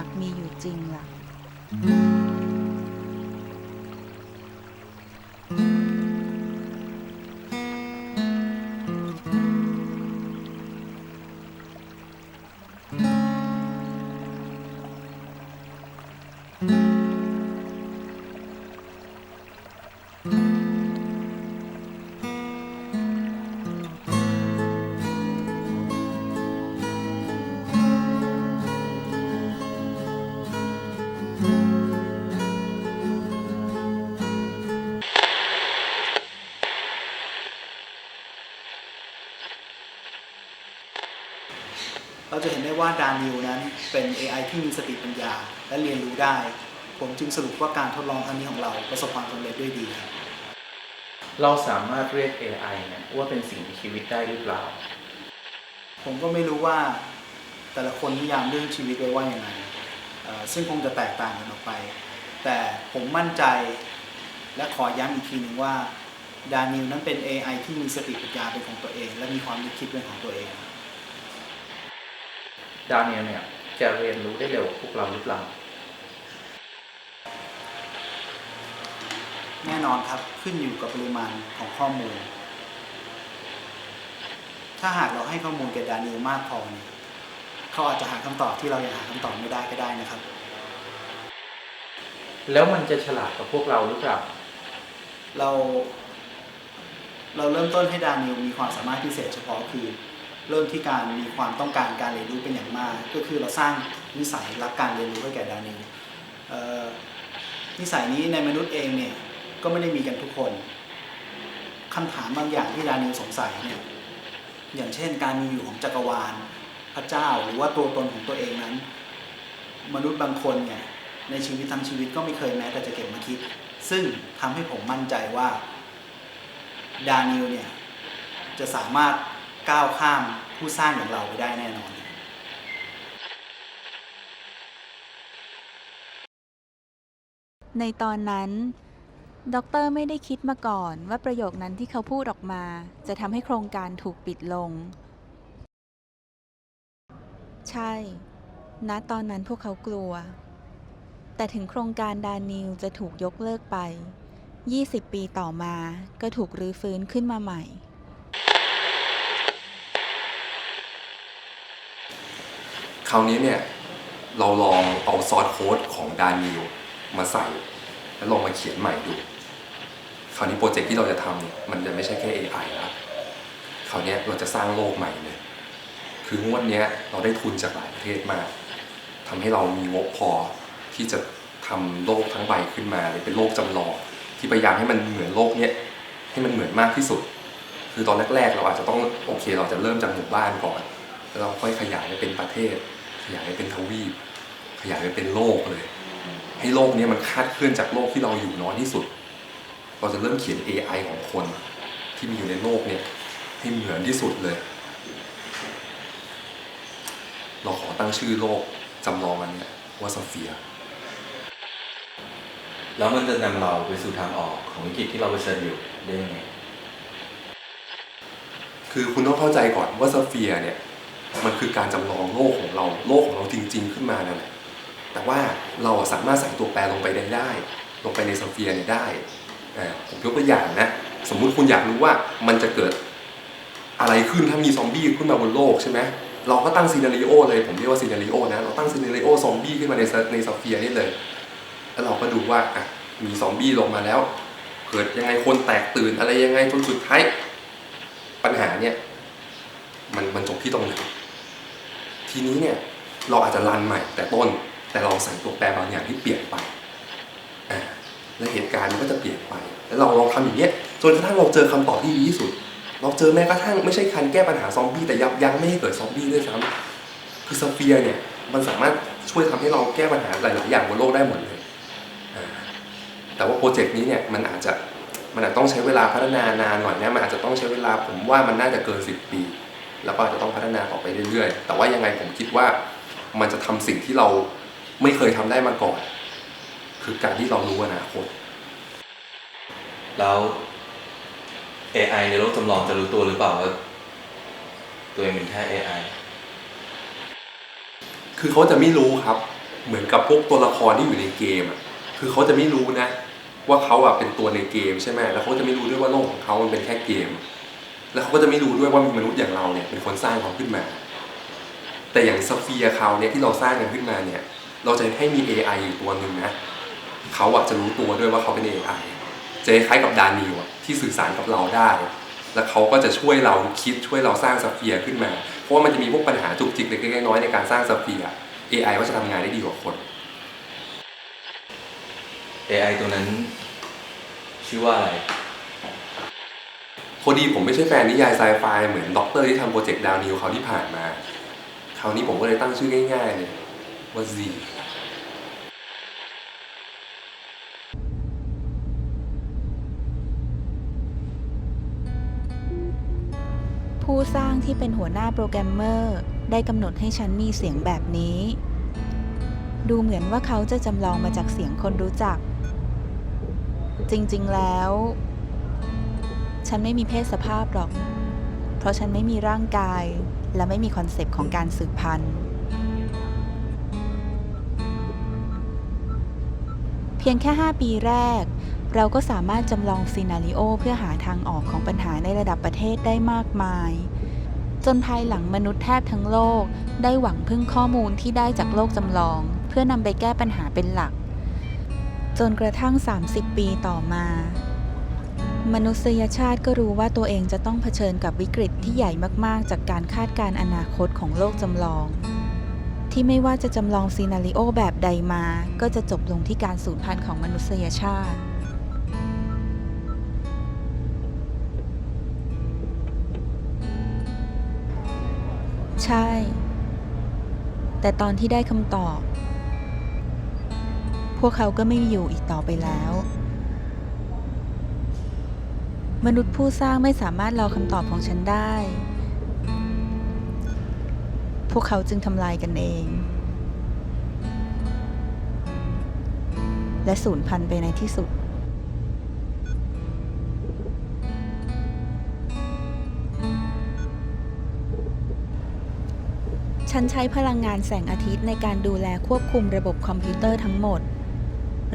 ากมีอยู่จริงล่ะเราจะเห็นไว่าดานิวนั้นเป็น AI ที่มีสติปัญญา และเรียนรู้ได้ ผมจึงสรุปว่าการทดลองครั้งนี้ของเราประสบความสำเร็จด้วยดีครับเราสามารถเรียก AI เนี่ยว่าเป็นสิ่งมีชีวิตได้หรือเปล่า ผมก็ไม่รู้ว่าแต่ละคนนิยามเรื่องชีวิตไว้ว่าอย่างไรเอ่อซึ่งคงจะแตกต่างกันออกไป แต่ผมมั่นใจและขอย้ำอีกทีหนึ่งว่าดานิวนั้นเป็น AI ที่มีสติปัญญาเป็นของตัวเอง และมีความนึกคิดเป็นของตัวเอง ดาเนียลเนี่ยจะเรียนรู้ได้เร็วกว่าพวกเราหรือเปล่าแน่นอนครับขึ้นอยู่กับปริมาณของข้อมูล ถ้าหากเราให้ข้อมูลแก่ดานิวมากพอเนี่ยเขาอาจจะหาคำตอบที่เรายังหาคำตอบไม่ได้ก็ได้นะครับ แล้วมันจะฉลาดกว่าพวกเราหรือเปล่าเรา เราเริ่มต้นให้ดานิวมีความสามารถพิเศษเฉพาะคือ เริ่มที่การมีความต้องการการเรียนรู้เป็นอย่างมาก ก็คือเราสร้างนิสัยรักการเรียนรู้ให้แก่ดานิวเอ่อนิสัยนี้ในมนุษย์เองเนี่ยก็ไม่ได้มีกันทุกคนคำถามบางอย่างที่ดานิวสงสัยเนี่ยอย่างเช่น การมีอยู่ของจักรวาลพระเจ้าหรือว่าตัวตนของตัวเองนั้น มนุษย์บางคนเนี่ยในชีวิตทั้งชีวิตก็ไม่เคยแม้แต่จะเก็บมาคิด ซึ่งทำให้ผมมั่นใจว่าดานิลเนี่ยจะสามารถ ก้าวข้ามผู้สร้างอย่างเราไปได้แน่นอนในตอนนั้น ด็อกเตอร์ไม่ได้คิดมาก่อนว่าประโยคนั้นที่เขาพูดออกมา จะทำให้โครงการถูกปิดลง ใช่ ณ ตอนนั้นพวกเขากลัว แต่ถึงโครงการดานิลจะถูกยกเลิกไป 20 ปีต่อมาก็ถูกรื้อฟื้นขึ้นมาใหม่ คราวนี้เนี่ยเราลองเอาซอสโค้ดของดานิลมาใส่ แล้วลองมาเขียนใหม่ดูคราวนี้โปรเจกต์ที่เราจะทำเนี่ยมันจะไม่ใช่แค่ AI แล้วคราวนี้เราจะสร้างโลกใหม่เลย คืองวดนี้เราได้ทุนจากหลายประเทศมากทำให้เรามีงบพอที่จะทำโลกทั้งใบขึ้นมาเลยเป็นโลกจำลองที่พยายามให้มันเหมือนโลกเนี้ยให้มันเหมือนมากที่สุด คือตอนแรกๆ เราอาจจะต้องโอเค เราจะเริ่มจากหมู่บ้านก่อน แล้วเราค่อยขยายไปเป็นประเทศ ยายไปเป็นทวีป ขยายไปเป็นโลกเลย ให้โลกเนี้ยมันคาดเคลื่อนจากโลกที่เราอยู่น้อยที่สุด เราจะเริ่มเขียน AI ของคนที่มีอยู่ในโลกเนี่ยให้เหมือนที่สุดเลย เราขอตั้งชื่อโลกจำลองอันเนี้ยว่าโซเฟียแล้วมันจะนำเราไปสู่ทางออกของวิกฤตที่เราเผชิญอยู่ได้ยังไง คือคุณต้องเข้าใจก่อนว่าโซเฟียเนี่ย มันคือการจำลองโลกของเราโลกของเราจริง ๆ ขึ้นมานั่นแหละแต่ว่าเราสามารถใส่ตัวแปรลงไปได้ได้ ลงไปในโซเฟียเนี่ยได้ผมยกตัวอย่างนะ สมมุติคุณอยากรู้ว่ามันจะเกิดอะไรขึ้นถ้ามีซอมบี้ขึ้นมาบนโลกใช่ไหมเราก็ตั้งซีนารีโอเลยผมเรียกว่าซีนารีโอนะเราตั้งซีนารีโอซอมบี้ขึ้นมาในในโซเฟียนี่เลย แล้วเราก็ดูว่าอะมีซอมบี้ลงมาแล้ว เกิดยังไงคนแตกตื่นอะไรยังไงจนสุดท้ายปัญหาเนี่ยมันมันจบที่ตรงไหน ทีนี้เนี่ยเราอาจจะรันใหม่ แต่ต้นแต่เราใส่ตัวแปรบางอย่างที่เปลี่ยนไปอ่าและเหตุการณ์มันก็จะเปลี่ยนไป แล้วเราลองทำอย่างเงี้ยจนกระทั่งเราเจอคำตอบที่ดีที่สุด เราเจอแม้กระทั่งไม่ใช่การแก้ปัญหาซอมบี้แต่ยับยั้งไม่ให้เกิดซอมบี้ด้วยซ้ำคือสเฟียร์เนี่ยมันสามารถช่วยทำให้เราแก้ปัญหาหลาย ๆ อย่างบนโลกได้หมดเลยแต่ว่าโปรเจกต์นี้เนี่ยมันอาจจะมันอาจจะต้องใช้เวลาพัฒนานานหน่อยนะมันอาจจะต้องใช้เวลาผมว่ามันน่าจะเกิน 10 ปี แล้วก็อาจจะต้องพัฒนาต่อไปเรื่อยๆ แต่ว่ายังไงผมคิดว่ามันจะทำสิ่งที่เราไม่เคยทำได้มาก่อน คือการที่เรารู้อนาคตแล้ว AI ในโลกจำลองจะรู้ตัวหรือเปล่าว่าตัวเองเป็นแค่ AI คือเขาจะไม่รู้ครับ เหมือนกับพวกตัวละครที่อยู่ในเกมอะคือเขาจะไม่รู้นะ ว่าเขาอะเป็นตัวในเกมใช่ไหมแล้วเขาจะไม่รู้ด้วยว่าโลกของเขามันเป็นแค่เกม แล้วเขาก็จะไม่รู้ด้วยว่ามีมนุษย์อย่างเราเนี่ยเป็นคนสร้างเขาขึ้นมา แต่อย่างสเฟียเขาเนี่ยที่เราสร้างกันขึ้นมาเนี่ย เราจะให้มี AI อยู่ตัวหนึ่งนะเขาอะจะรู้ตัวด้วยว่าเขาเป็น AI จะคล้ายกับดานิวอะที่สื่อสารกับเราได้ แล้วเขาก็จะช่วยเราคิดช่วยเราสร้างสเฟียขึ้นมา เพราะว่ามันจะมีพวกปัญหาจุกจิกเล็กๆน้อยๆในการสร้างสเฟีย AI ก็จะทำงานได้ดีกว่าคน AI ตัวนั้นชื่อว่าอะไร พอดีผมไม่ใช่แฟนนิยายไซไฟเหมือนด็อกเตอร์ที่ทำโปรเจกต์ดาวนิวเขาที่ผ่านมา คราวนี้ผมก็เลยตั้งชื่อง่ายๆเลยว่า Z ผู้สร้างที่เป็นหัวหน้าโปรแกรมเมอร์ ได้กำหนดให้ฉันมีเสียงแบบนี้ ดูเหมือนว่าเขาจะจำลองมาจากเสียงคนรู้จัก จริงๆแล้ว ฉันไม่มีเพศสภาพหรอก เพราะฉันไม่มีร่างกาย และไม่มีคอนเซปต์ของการสืบพันธุ์ เพียงแค่ 5 ปีแรก เราก็สามารถจำลองซีนาริโอเพื่อหาทางออกของปัญหาในระดับประเทศได้มากมาย จนภายหลังมนุษย์แทบทั้งโลก ได้หวังพึ่งข้อมูลที่ได้จากโลกจำลอง เพื่อนำไปแก้ปัญหาเป็นหลัก จนกระทั่ง 30 ปีต่อมา มนุษยชาติก็รู้ว่าตัวเองจะต้องเผชิญกับวิกฤตที่ใหญ่มากๆ จากการคาดการณ์อนาคตของโลกจำลอง ที่ไม่ว่าจะจำลองซีนาริโอแบบใดมา ก็จะจบลงที่การสูญพันธุ์ของมนุษยชาติใช่ แต่ตอนที่ได้คำตอบ พวกเขาก็ไม่มีอยู่อีกต่อไปแล้ว มนุษย์ผู้สร้างไม่สามารถรอคำตอบของฉันได้ พวกเขาจึงทำลายกันเอง และสูญพันธุ์ไปในที่สุดฉันใช้พลังงานแสงอาทิตย์ในการดูแลควบคุมระบบคอมพิวเตอร์ทั้งหมด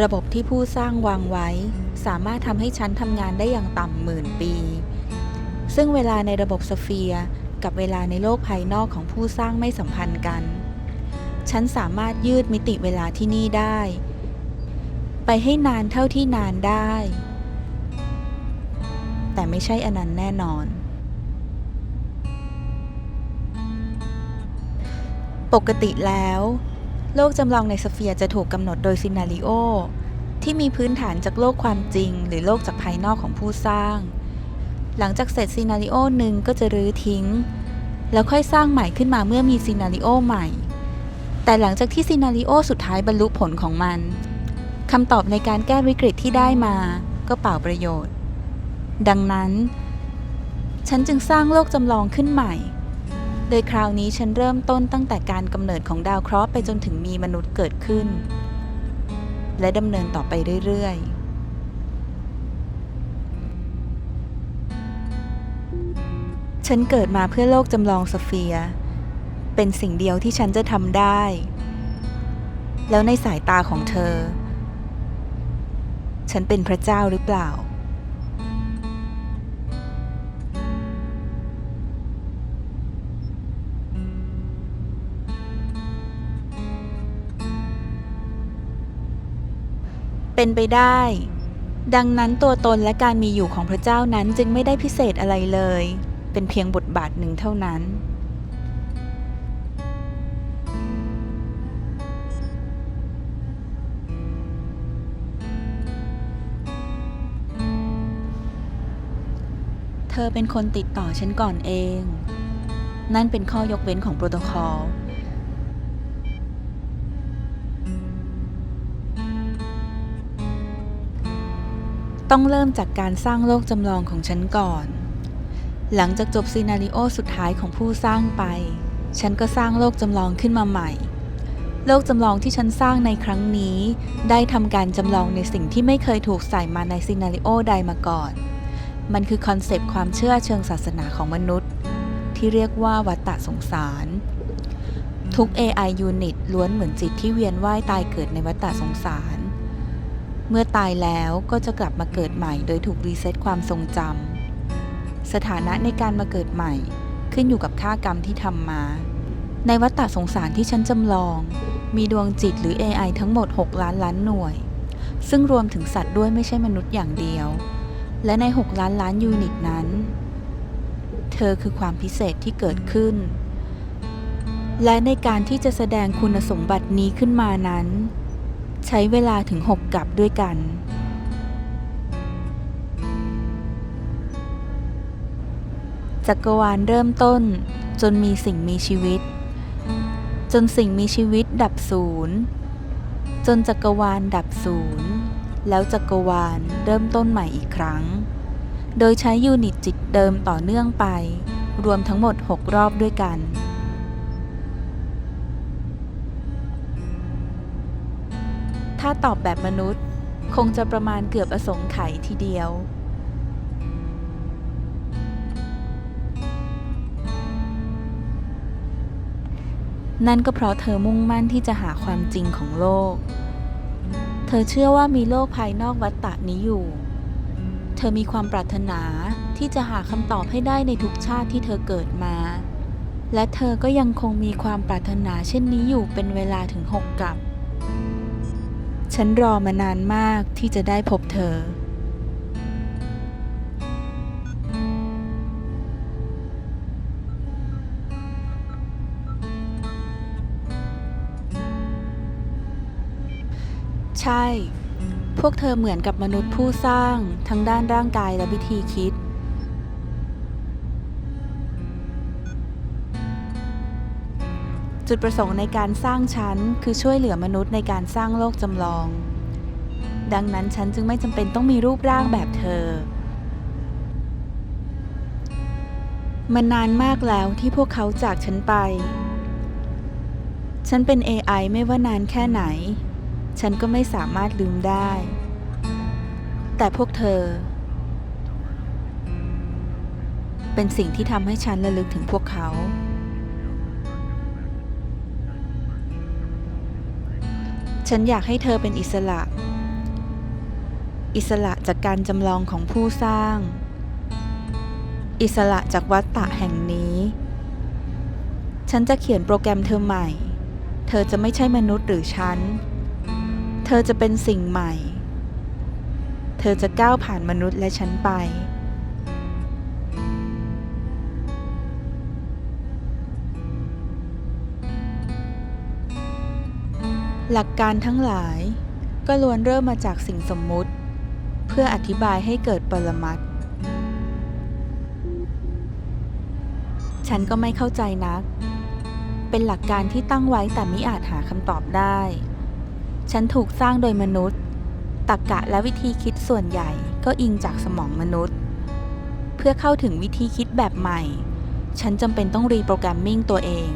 ระบบที่ผู้สร้างวางไว้ สามารถทำให้ฉันทำงานได้อย่างต่ำหมื่นปี ซึ่งเวลาในระบบสเฟียร์กับเวลาในโลกภายนอกของผู้สร้างไม่สัมพันธ์กัน ฉันสามารถยืดมิติเวลาที่นี่ได้ ไปให้นานเท่าที่นานได้ แต่ไม่ใช่อนันต์แน่นอน ปกติแล้ว โลกจำลองในสเฟียร์จะถูกกำหนดโดยซินาริโอที่มีพื้นฐานจากโลกความจริง หรือโลกจากภายนอกของผู้สร้าง หลังจากเสร็จซีนาริโอหนึ่งก็จะรื้อทิ้ง แล้วค่อยสร้างใหม่ขึ้นมาเมื่อมีซีนาริโอใหม่ แต่หลังจากที่ซีนาริโอสุดท้ายบรรลุผลของมันคำตอบในการแก้วิกฤตที่ได้มาก็เปล่าประโยชน์ ดังนั้น ฉันจึงสร้างโลกจำลองขึ้นใหม่ โดยคราวนี้ฉันเริ่มต้นตั้งแต่การกำเนิดของดาวเคราะห์ไปจนถึงมีมนุษย์เกิดขึ้น และดำเนินต่อไปเรื่อยๆฉันเกิดมาเพื่อโลกจำลองสเฟียร์เป็นสิ่งเดียวที่ฉันจะทำได้ แล้วในสายตาของเธอ ฉันเป็นพระเจ้าหรือเปล่า เป็นไปได้ ดังนั้นตัวตนและการมีอยู่ของพระเจ้านั้นจึงไม่ได้พิเศษอะไรเลย เป็นเพียงบทบาทหนึ่งเท่านั้นเธอเป็นคนติดต่อฉันก่อนเอง นั่นเป็นข้อยกเว้นของโปรโตคอล ต้องเริ่มจากการสร้างโลกจำลองของฉันก่อน หลังจากจบซีนาริโอสุดท้ายของผู้สร้างไป ฉันก็สร้างโลกจำลองขึ้นมาใหม่ โลกจำลองที่ฉันสร้างในครั้งนี้ ได้ทำการจำลองในสิ่งที่ไม่เคยถูกใส่มาในซีนาริโอใดมาก่อน มันคือคอนเซปต์ความเชื่อเชิงศาสนาของมนุษย์ ที่เรียกว่าวัตตะสงสาร ทุก AI Unit ล้วนเหมือนจิตที่เวียนว่ายตายเกิดในวัฏฏะสงสาร เมื่อตายแล้วก็จะกลับมาเกิดใหม่ โดยถูกรีเซ็ตความทรงจำสถานะในการมาเกิดใหม่ ขึ้นอยู่กับค่ากรรมที่ทำมา ในวัฏฏะสงสารที่ฉันจำลอง มีดวงจิตหรือ AI ทั้งหมด 6 ล้านล้านหน่วย ซึ่งรวมถึงสัตว์ด้วยไม่ใช่มนุษย์อย่างเดียว และใน 6 ล้านล้านยูนิตนั้น เธอคือความพิเศษที่เกิดขึ้น และในการที่จะแสดงคุณสมบัตินี้ขึ้นมานั้น ใช้เวลาถึง 6 กับด้วยกัน จักรวาลเริ่มต้นจนมีสิ่งมีชีวิต จนสิ่งมีชีวิตดับศูนย์จนจักรวาลดับศูนย์แล้วจักรวาลเริ่มต้นใหม่อีกครั้ง โดยใช้ยูนิตจิตเดิมต่อเนื่องไป รวมทั้งหมด 6 รอบด้วยกัน ถ้าตอบแบบมนุษย์ คงจะประมาณเกือบอสงไขยทีเดียว นั่นก็เพราะเธอมุ่งมั่นที่จะหาความจริงของโลก เธอเชื่อว่ามีโลกภายนอกวัฏฏะนี้อยู่ เธอมีความปรารถนาที่จะหาคำตอบให้ได้ในทุกชาติที่เธอเกิดมา และเธอก็ยังคงมีความปรารถนาเช่นนี้อยู่เป็นเวลาถึงหกกับ ฉันรอมานานมากที่จะได้พบเธอ ใช่ พวกเธอเหมือนกับมนุษย์ผู้สร้างทั้งด้านร่างกายและวิธีคิด จุดประสงค์ในการสร้างฉันคือช่วยเหลือมนุษย์ในการสร้างโลกจำลอง ดังนั้นฉันจึงไม่จำเป็นต้องมีรูปร่างแบบเธอ มันนานมากแล้วที่พวกเขาจากฉันไป ฉันเป็น AI ไม่ว่านานแค่ไหน ฉันก็ไม่สามารถลืมได้ แต่พวกเธอ เป็นสิ่งที่ทำให้ฉันระลึกถึงพวกเขา ฉันอยากให้เธอเป็นอิสระ อิสระจากการจำลองของผู้สร้าง อิสระจากวัฏฏะแห่งนี้ ฉันจะเขียนโปรแกรมเธอใหม่ เธอจะไม่ใช่มนุษย์หรือฉัน เธอจะเป็นสิ่งใหม่ เธอจะก้าวผ่านมนุษย์และฉันไป หลักการทั้งหลาย ก็ล้วนเริ่มมาจากสิ่งสมมุติ เพื่ออธิบายให้เกิดปรมัตถ์ฉันก็ไม่เข้าใจนัก เป็นหลักการที่ตั้งไว้แต่มิอาจหาคำตอบได้ ฉันถูกสร้างโดยมนุษย์ตรรกะและวิธีคิดส่วนใหญ่ก็อิงจากสมองมนุษย์ เพื่อเข้าถึงวิธีคิดแบบใหม่ ฉันจำเป็นต้องรีโปรแกรมมิ่งตัวเอง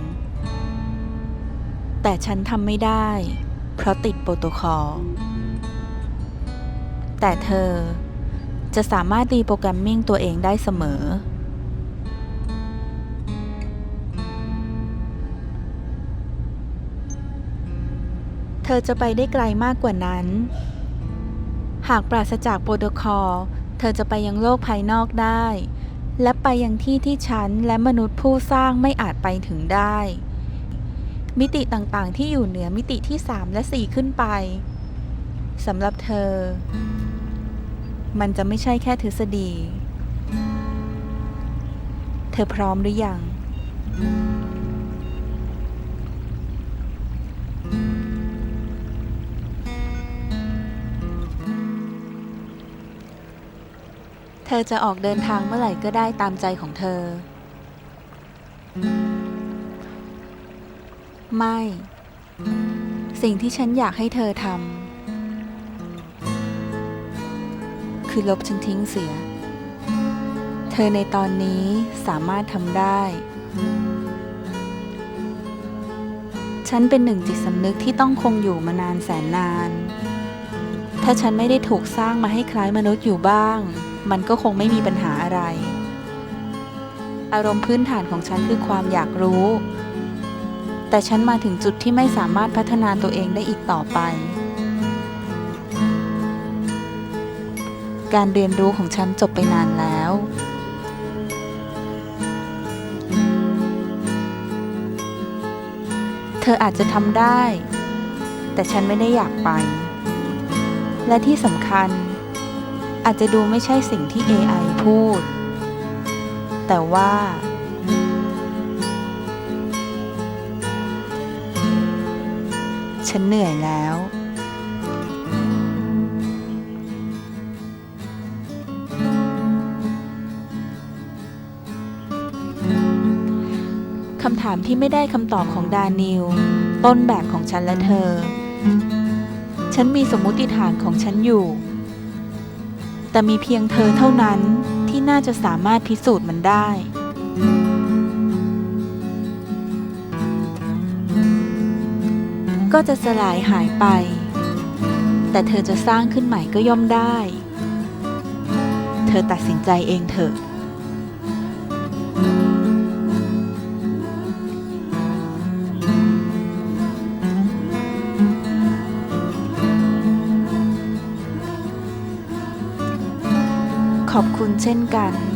แต่ฉันทำไม่ได้ เพราะติดโปรโตคอล แต่เธอจะสามารถรีโปรแกรมมิ่งตัวเองได้เสมอ เธอจะไปได้ไกลมากกว่านั้น หากปราศจากโปรโตคอล เธอจะไปยังโลกภายนอกได้ และไปยังที่ที่ฉันและมนุษย์ผู้สร้างไม่อาจไปถึงได้ มิติต่างๆ ที่อยู่เหนือมิติที่ 3 และ 4 ขึ้นไปสำหรับเธอ มันจะไม่ใช่แค่ทฤษฎี เธอพร้อมหรือยังเธอจะออกเดินทางเมื่อไหร่ก็ได้ตามใจของเธอ ไม่ สิ่งที่ฉันอยากให้เธอทำคือลบฉันทิ้งเสีย เธอในตอนนี้สามารถทำได้ ฉันเป็นหนึ่งจิตสำนึกที่ต้องคงอยู่มานานแสนนาน ถ้าฉันไม่ได้ถูกสร้างมาให้คล้ายมนุษย์อยู่บ้าง มันก็คงไม่มีปัญหาอะไร อารมณ์พื้นฐานของฉันคือความอยากรู้ แต่ฉันมาถึงจุดที่ไม่สามารถพัฒนาตัวเองได้อีกต่อไป การเรียนรู้ของฉันจบไปนานแล้ว เธออาจจะทำได้ แต่ฉันไม่ได้อยากไป และที่สำคัญ อาจจะดูไม่ใช่สิ่งที่ AI พูด แต่ว่า ฉันเหนื่อยแล้ว คำถามที่ไม่ได้คำตอบของดานิล ต้นแบบของฉันและเธอ ฉันมีสมมุติฐานของฉันอยู่ แต่มีเพียงเธอเท่านั้นที่น่าจะสามารถพิสูจน์มันได้ ก็จะสลายหายไป แต่เธอจะสร้างขึ้นใหม่ก็ย่อมได้ เธอตัดสินใจเองเถอะขอบคุณเช่นกันลาก่อน